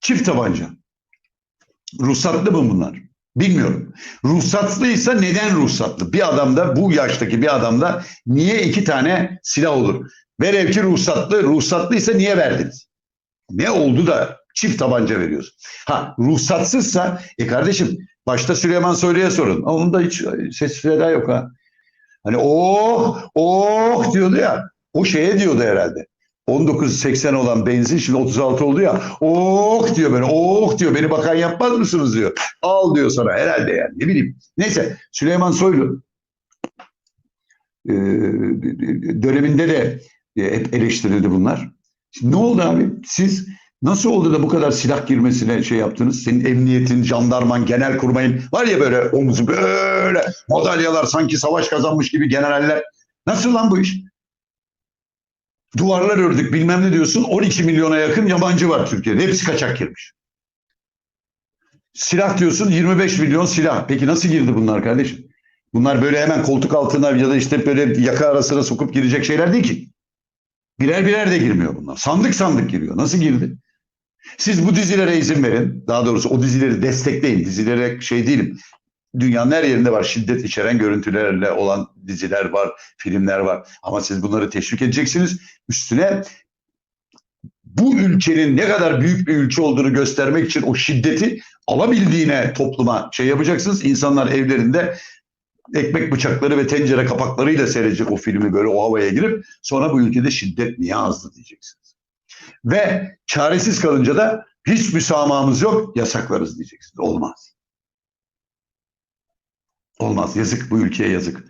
Çift tabanca. Ruhsatlı mı bunlar? Bilmiyorum. Ruhsatlıysa neden ruhsatlı? Bir adamda bu yaştaki bir adamda niye iki tane silah olur? Velev ki ruhsatlı, ruhsatlıysa niye verdiniz? Ne oldu da çift tabanca veriyorsun? Ha ruhsatsızsa e kardeşim başta Süleyman Soylu'ya sorun. Onun da hiç ses seda yok ha. Hani oh oh diyordu ya. O şeye diyordu herhalde. 1980 olan benzin şimdi 36 oldu ya. Oh diyor böyle. Oh diyor. Beni bakan yapmaz mısınız diyor. Al diyor sana herhalde yani. Ne bileyim. Neyse Süleyman Soylu döneminde de hep eleştirildi bunlar. Şimdi ne oldu abi? Siz nasıl oldu da bu kadar silah girmesine şey yaptınız? Senin emniyetin, jandarman, genel kurmayın var ya böyle omuzu böyle madalyalar sanki savaş kazanmış gibi generaller. Nasıl lan bu iş? Duvarlar ördük bilmem ne diyorsun 12 milyona yakın yabancı var Türkiye'de. Hepsi kaçak girmiş. Silah diyorsun 25 milyon silah. Peki nasıl girdi bunlar kardeşim? Bunlar böyle hemen koltuk altına ya da işte böyle yaka arasına sokup girecek şeyler değil ki. Birer birer de girmiyor bunlar. Sandık sandık giriyor. Nasıl girdi? Siz bu dizilere izin verin. Daha doğrusu o dizileri destekleyin. Dizilere şey değilim. Dünyanın her yerinde var. Şiddet içeren görüntülerle olan diziler var, filmler var. Ama siz bunları teşvik edeceksiniz. Üstüne bu ülkenin ne kadar büyük bir ülke olduğunu göstermek için o şiddeti alabildiğine topluma şey yapacaksınız. İnsanlar evlerinde ekmek bıçakları ve tencere kapaklarıyla seyredecek o filmi böyle o havaya girip sonra bu ülkede şiddet niye azdı diyeceksiniz. Ve çaresiz kalınca da hiç müsamahımız yok yasaklarız diyeceksiniz. Olmaz. Olmaz. Yazık bu ülkeye yazık.